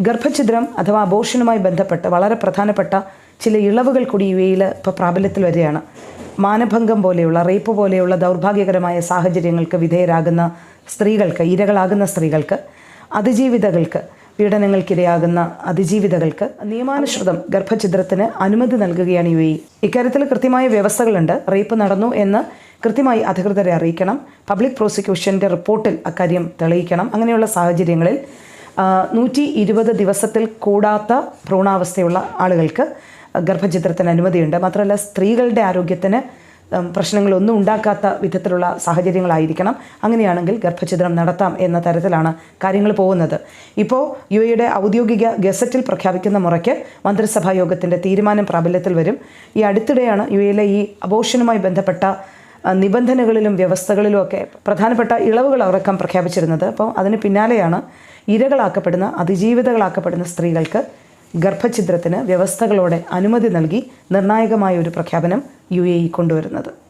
ഗർഭഛിദ്രം അഥവാ അബോഷനുമായി ബന്ധപ്പെട്ട് വളരെ പ്രധാനപ്പെട്ട ചില ഇളവുകൾ കൂടി യു എയിൽ ഇപ്പോൾ പ്രാബല്യത്തിൽ വരികയാണ്. മാനഭംഗം പോലെയുള്ള റേപ്പ് പോലെയുള്ള ദൗർഭാഗ്യകരമായ സാഹചര്യങ്ങൾക്ക് വിധേയരാകുന്ന സ്ത്രീകൾക്ക് ഇരകളാകുന്ന സ്ത്രീകൾക്ക് അതിജീവിതകൾക്ക് പീഡനങ്ങൾക്കിരയാകുന്ന അതിജീവിതകൾക്ക് നിയമാനുസൃതം ഗർഭഛിദ്രത്തിന് അനുമതി നൽകുകയാണ് യു എ ഇക്കാര്യത്തിൽ കൃത്യമായ വ്യവസ്ഥകളുണ്ട്. റേപ്പ് നടന്നു എന്ന് കൃത്യമായി അധികൃതരെ അറിയിക്കണം. പബ്ലിക് പ്രോസിക്യൂഷന്റെ റിപ്പോർട്ടിൽ അക്കാര്യം തെളിയിക്കണം. അങ്ങനെയുള്ള സാഹചര്യങ്ങളിൽ നൂറ്റി ഇരുപത് ദിവസത്തിൽ കൂടാത്ത ഭ്രൂണാവസ്ഥയുള്ള ആളുകൾക്ക് ഗർഭചിത്രത്തിന് അനുമതിയുണ്ട്. മാത്രമല്ല സ്ത്രീകളുടെ ആരോഗ്യത്തിന് പ്രശ്നങ്ങളൊന്നും ഉണ്ടാക്കാത്ത വിധത്തിലുള്ള സാഹചര്യങ്ങളായിരിക്കണം. അങ്ങനെയാണെങ്കിൽ ഗർഭഛിദ്രം നടത്താം എന്ന തരത്തിലാണ് കാര്യങ്ങൾ പോകുന്നത്. ഇപ്പോൾ യു എയുടെ ഔദ്യോഗിക ഗസറ്റിൽ പ്രഖ്യാപിക്കുന്ന മുറയ്ക്ക് മന്ത്രിസഭാ യോഗത്തിന്റെ തീരുമാനം പ്രാബല്യത്തിൽ വരും. ഈ അടുത്തിടെയാണ് യു എയിലെ ഈ അബോഷനുമായി ബന്ധപ്പെട്ട നിബന്ധനകളിലും വ്യവസ്ഥകളിലും ഒക്കെ പ്രധാനപ്പെട്ട ഇളവുകൾ അടക്കം പ്രഖ്യാപിച്ചിരുന്നത്. അപ്പോൾ അതിന് പിന്നാലെയാണ് ഇരകളാക്കപ്പെടുന്ന അതിജീവിതകളാക്കപ്പെടുന്ന സ്ത്രീകൾക്ക് ഗർഭഛിദ്രത്തിന് വ്യവസ്ഥകളോടെ അനുമതി നൽകി നിർണായകമായ ഒരു പ്രഖ്യാപനം യു എ ഇ കൊണ്ടുവരുന്നത്.